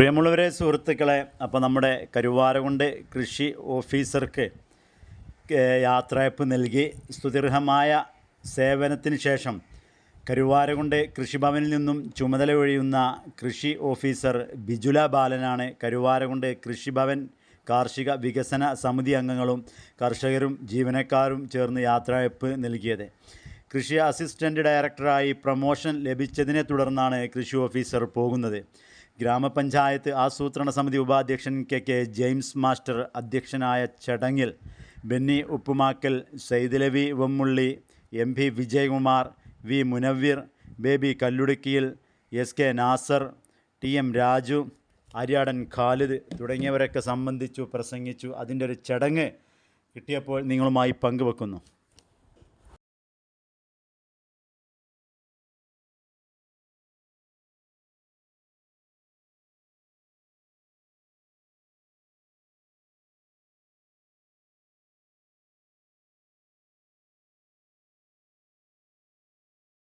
പ്രിയമുള്ളവരെ സുഹൃത്തുക്കളെ അപ്പോൾ നമ്മുടെ കരുവാരകുണ്ട് കൃഷി ഓഫീസർക്ക് യാത്രയപ്പ് നൽകി സ്തുതിർഹമായ സേവനത്തിന് ശേഷം കരുവാരകുണ്ട് കൃഷിഭവനിൽ നിന്നും ചുമതല ഒഴിയുന്ന കൃഷി ഓഫീസർ ബിജുല ബാലനാണ് കരുവാരകുണ്ട് കൃഷിഭവൻ കാർഷിക വികസന സമിതി അംഗങ്ങളും കർഷകരും ജീവനക്കാരും ചേർന്ന് യാത്രയപ്പ് നൽകിയത്. കൃഷി അസിസ്റ്റന്റ് ഡയറക്ടറായി പ്രമോഷൻ ലഭിച്ചതിനെ തുടർന്നാണ് കൃഷി ഓഫീസർ പോകുന്നത്. ഗ്രാമപഞ്ചായത്ത് ആസൂത്രണ സമിതി ഉപാധ്യക്ഷൻ കെ കെ ജെയിംസ് മാസ്റ്റർ അധ്യക്ഷനായ ചടങ്ങിൽ Benny Uppumakkal Saidalavi Vemmulli M P Vijayakumar V Munavvir Baby Kalludukkiyil S K Nasar T M Raju Aryadan Khalid തുടങ്ങിയവരൊക്കെ സംബന്ധിച്ചു പ്രസംഗിച്ചു. അതിന്റെ ഒരു ചടങ്ങ് കിട്ടിയപ്പോൾ നിങ്ങളുമായി പങ്കുവെക്കുന്നു.